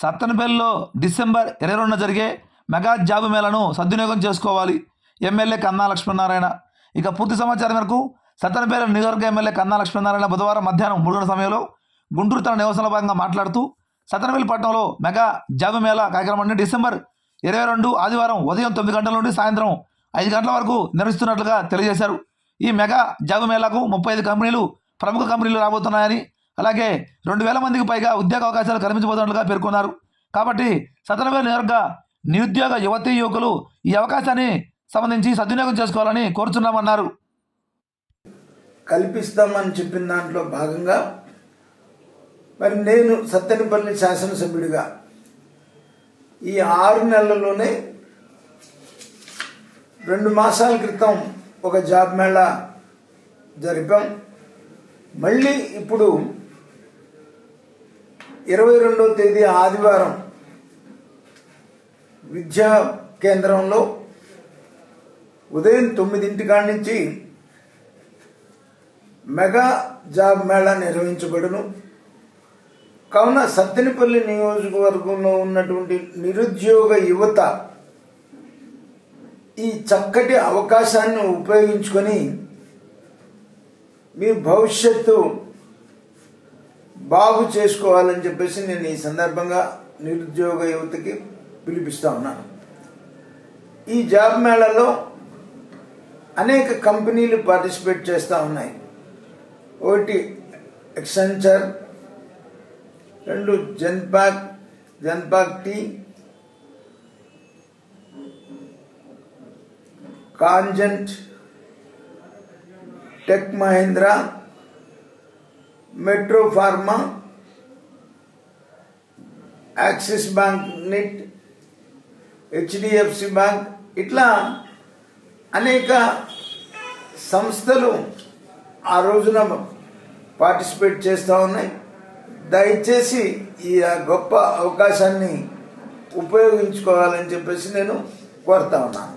సత్తెనపల్లిలో December ఇరవై రెండున జరిగే మెగా జాబ్ మేళను సద్వినియోగం చేసుకోవాలి. ఎమ్మెల్యే కన్నా లక్ష్మీనారాయణ. ఇక పూర్తి సమాచారం మేరకు సత్తెనపల్లి నియోజకవర్గ ఎమ్మెల్యే కన్నా లక్ష్మీనారాయణ బుధవారం మధ్యాహ్నం మూడు సమయంలో గుంటూరు తన నివాసంలో భాగంగా మాట్లాడుతూ సత్తెనపల్లి పట్టణంలో మెగా జాబ్ మేళా కార్యక్రమాన్ని డిసెంబర్ ఇరవై రెండు ఆదివారం ఉదయం తొమ్మిది గంటల నుండి సాయంత్రం ఐదు గంటల వరకు నిర్వహిస్తున్నట్లుగా తెలియజేశారు. ఈ మెగా జాబ్ మేళాకు ముప్పై ఐదు కంపెనీలు ప్రముఖ కంపెనీలు రాబోతున్నాయని అలాగే రెండు వేల మందికి పైగా ఉద్యోగ అవకాశాలు కల్పించబోతున్నట్లుగా పేర్కొన్నారు. కాబట్టి సతనవేల నియోజక నిరుద్యోగ యువతీ యువకులు ఈ అవకాశాన్ని సంబంధించి సద్వినియోగం చేసుకోవాలని కోరుచున్నామన్నారు. కల్పిస్తామని చెప్పిన దాంట్లో భాగంగా మరి నేను సత్తెనపల్లి శాసనసభ్యుడిగా ఈ ఆరు నెలల్లోనే రెండు మాసాల క్రితం ఒక జాబ్ మేళా జరిపాం. మళ్ళీ ఇప్పుడు ఇరవై రెండవ తేదీ ఆదివారం విద్యా కేంద్రంలో ఉదయం తొమ్మిదింటి కాడి నుంచి మెగా జాబ్ మేళా నిర్వహించబడును. కావున సత్తెనపల్లి నియోజకవర్గంలో ఉన్నటువంటి నిరుద్యోగ యువత ఈ చక్కటి అవకాశాన్ని ఉపయోగించుకొని మీ భవిష్యత్తు బాగు చేసుకోవాలని చెప్పేసి నేను ఈ సందర్భంగా నిరుద్యోగ యువతకి పిలిపిస్తా ఉన్నాను. ఈ జాబ్ మేళాలో అనేక కంపెనీలు పార్టిసిపేట్ చేస్తూ ఉన్నాయి. ఒకటి ఎక్సెంచర్ రెండు Genpact Genpact T Cognizant tech Mahindra metro pharma Axis bank neat HDFC bank ఇట్లా అనేక సంస్థలు ఆ రోజున పార్టిసిపేట్ చేస్తూ ఉన్నాయి. దయచేసి ఈ గొప్ప అవకాశాన్ని ఉపయోగించుకోవాలని చెప్పేసి నేను కోరుతా ఉన్నాను.